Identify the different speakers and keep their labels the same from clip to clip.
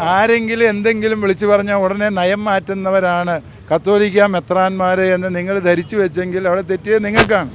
Speaker 1: ആരെങ്കിലും എന്തെങ്കിലും വിളിച്ചു പറഞ്ഞാൽ ഉടനെ നയം മാറ്റുന്നവരാണ്. കത്തോലിക്ക മെത്രാന്മാരെ എന്ന് നിങ്ങൾ ധരിച്ചു വെച്ചെങ്കിൽ അവിടെ തെറ്റിയത് നിങ്ങൾക്കാണ്.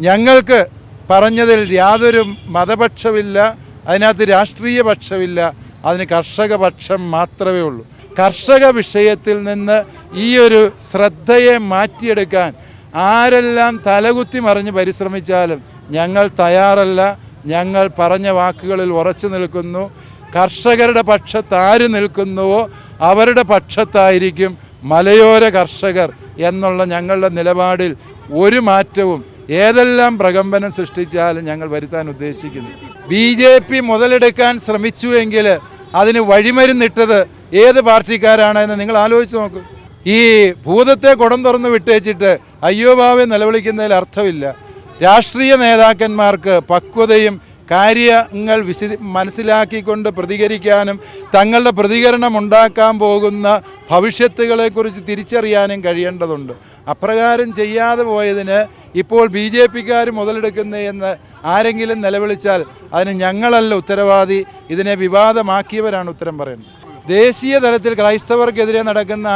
Speaker 1: ഞങ്ങൾക്ക് പറഞ്ഞതിൽ യാതൊരു മതപക്ഷമില്ല അതിനകത്ത് രാഷ്ട്രീയ പക്ഷമില്ല അതിന് കർഷക പക്ഷം മാത്രമേ ഉള്ളൂ. കർഷക വിഷയത്തിൽ നിന്ന് ഈ ഒരു ശ്രദ്ധയെ മാറ്റിയെടുക്കാൻ ആരെല്ലാം തലകുത്തി മറിഞ്ഞ് പരിശ്രമിച്ചാലും ഞങ്ങൾ തയ്യാറല്ല ഞങ്ങൾ പറഞ്ഞ വാക്കുകളിൽ ഉറച്ചു നിൽക്കുന്നു. കർഷകരുടെ പക്ഷത്ത് ആര് നിൽക്കുന്നുവോ അവരുടെ പക്ഷത്തായിരിക്കും മലയോര കർഷകർ എന്നുള്ള ഞങ്ങളുടെ നിലപാടിൽ ഒരു മാറ്റവും ഏതെല്ലാം പ്രകമ്പനം സൃഷ്ടിച്ചാലും ഞങ്ങൾ വരുത്താൻ ഉദ്ദേശിക്കുന്നു. ബി ജെ പി മുതലെടുക്കാൻ ശ്രമിച്ചുവെങ്കിൽ അതിന് വഴിമരുന്നിട്ടത് ഏത് പാർട്ടിക്കാരാണെന്ന് നിങ്ങൾ ആലോചിച്ച് നോക്കൂ. ഈ ഭൂതത്തെ കുടം തുറന്ന് വിട്ടേച്ചിട്ട് അയ്യോഭാവെ നിലവിളിക്കുന്നതിൽ അർത്ഥമില്ല. രാഷ്ട്രീയ നേതാക്കന്മാർക്ക് പക്വതയും കാര്യങ്ങൾ വിശദ മനസ്സിലാക്കിക്കൊണ്ട് പ്രതികരിക്കാനും തങ്ങളുടെ പ്രതികരണം ഉണ്ടാക്കാൻ പോകുന്ന ഭവിഷ്യത്തുകളെക്കുറിച്ച് തിരിച്ചറിയാനും കഴിയേണ്ടതുണ്ട്. അപ്രകാരം ചെയ്യാതെ പോയതിന് ഇപ്പോൾ ബി ജെ പിക്കാർ മുതലെടുക്കുന്ന എന്ന് ആരെങ്കിലും നിലവിളിച്ചാൽ അതിന് ഞങ്ങളല്ല ഉത്തരവാദി ഇതിനെ വിവാദമാക്കിയവരാണ് ഉത്തരം പറയുന്നത്. ദേശീയ തലത്തിൽ ക്രൈസ്തവർക്കെതിരെ നടക്കുന്ന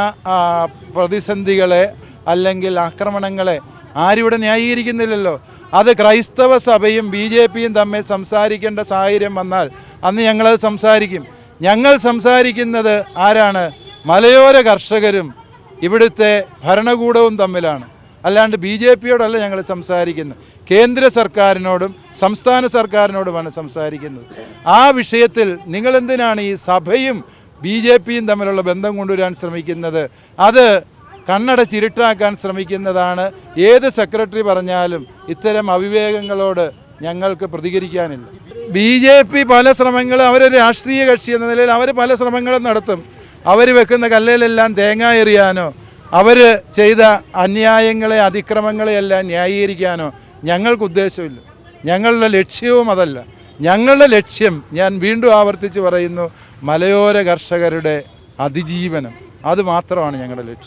Speaker 1: പ്രതിസന്ധികളെ അല്ലെങ്കിൽ ആക്രമണങ്ങളെ ആരിവിടെ ന്യായീകരിക്കുന്നില്ലല്ലോ. അത് ക്രൈസ്തവ സഭയും ബി ജെ പിയും തമ്മിൽ സംസാരിക്കേണ്ട സാഹചര്യം വന്നാൽ അന്ന് ഞങ്ങളത് സംസാരിക്കും. ഞങ്ങൾ സംസാരിക്കുന്നത് ആരാണ്? മലയോര കർഷകരും ഇവിടുത്തെ ഭരണകൂടവും തമ്മിലാണ്. അല്ലാണ്ട് ബി ജെ പിയോടല്ല ഞങ്ങൾ സംസാരിക്കുന്നത്. കേന്ദ്ര സർക്കാരിനോടും സംസ്ഥാന സർക്കാരിനോടുമാണ് സംസാരിക്കുന്നത്. ആ വിഷയത്തിൽ നിങ്ങളെന്തിനാണ് ഈ സഭയും ബി ജെ പിയും തമ്മിലുള്ള ബന്ധം കൊണ്ടുവരാൻ ശ്രമിക്കുന്നത്? അത് കണ്ണടച്ചിരുട്ടാക്കാൻ ശ്രമിക്കുന്നതാണ്. ഏത് സെക്രട്ടറി പറഞ്ഞാലും ഇത്തരം അവിവേകങ്ങളോട് ഞങ്ങൾക്ക് പ്രതികരിക്കാനില്ല. ബി ജെ പി പല ശ്രമങ്ങളും അവരൊരു രാഷ്ട്രീയ കക്ഷി എന്ന നിലയിൽ അവർ പല ശ്രമങ്ങളും നടത്തും. അവർ വെക്കുന്ന കല്ലിലെല്ലാം തേങ്ങ എറിയാനോ അവർ ചെയ്ത അന്യായങ്ങളെ അതിക്രമങ്ങളെയെല്ലാം ന്യായീകരിക്കാനോ ഞങ്ങൾക്ക് ഉദ്ദേശമില്ല. ഞങ്ങളുടെ ലക്ഷ്യവും അതല്ല. ഞങ്ങളുടെ ലക്ഷ്യം ഞാൻ വീണ്ടും ആവർത്തിച്ച് പറയുന്നു മലയോര കർഷകരുടെ അതിജീവനം. അത് മാത്രമാണ് ഞങ്ങളുടെ ലക്ഷ്യം.